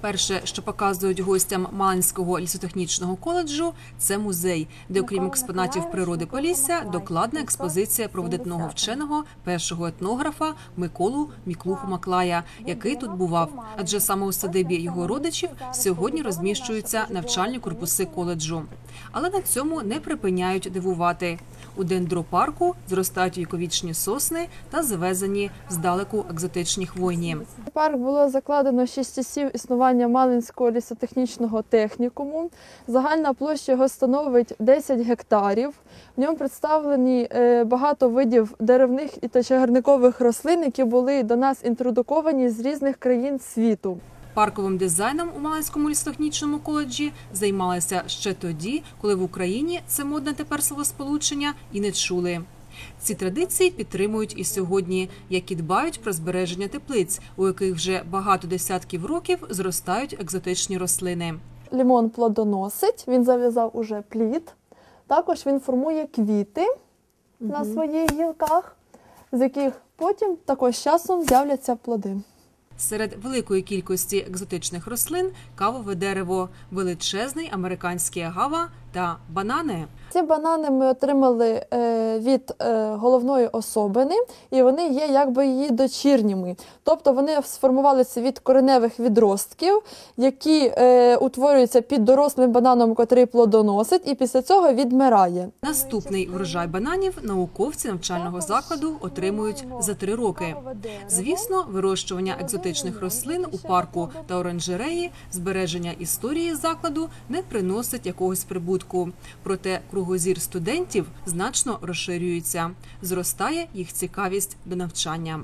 Перше, що показують гостям Малинського лісотехнічного коледжу, це музей, де, окрім експонатів природи Полісся, докладна експозиція про видатного вченого, першого етнографа Миколу Міклуху Маклая, який тут бував. Адже саме у садибі його родичів сьогодні розміщуються навчальні корпуси коледжу. Але на цьому не припиняють дивувати. У дендропарку зростають віковічні сосни та завезені здалеку екзотичні хвойні. Парк було закладено 6 часів існування Малинського лісотехнічного технікуму. Загальна площа його становить 10 гектарів. В ньому представлені е, багато видів деревних і та чагарникових рослин, які були до нас інтродуковані з різних країн світу. Парковим дизайном у Малинському лісотехнічному коледжі займалися ще тоді, коли в Україні це модне тепер словосполучення і не чули. Ці традиції підтримують і сьогодні, як і дбають про збереження теплиць, у яких вже багато десятків років зростають екзотичні рослини. Лімон плодоносить, він зав'язав уже плід. Також він формує квіти на своїх гілках, з яких потім також часом з'являться плоди. Серед великої кількості екзотичних рослин кавове дерево, величезний американський агава та банани. Ці банани ми отримали е, від е, головної особини, і вони є якби її дочірніми. Тобто вони сформувалися від кореневих відростків, які е, утворюються під дорослим бананом, котрий плодоносить, і після цього відмирає. Наступний врожай бананів науковці навчального закладу отримують за три роки. Звісно, вирощування екзотичних рослин у парку та оранжереї, збереження історії закладу не приносить якогось прибутку. Проте кругозір студентів значно розширюється. Зростає їх цікавість до навчання.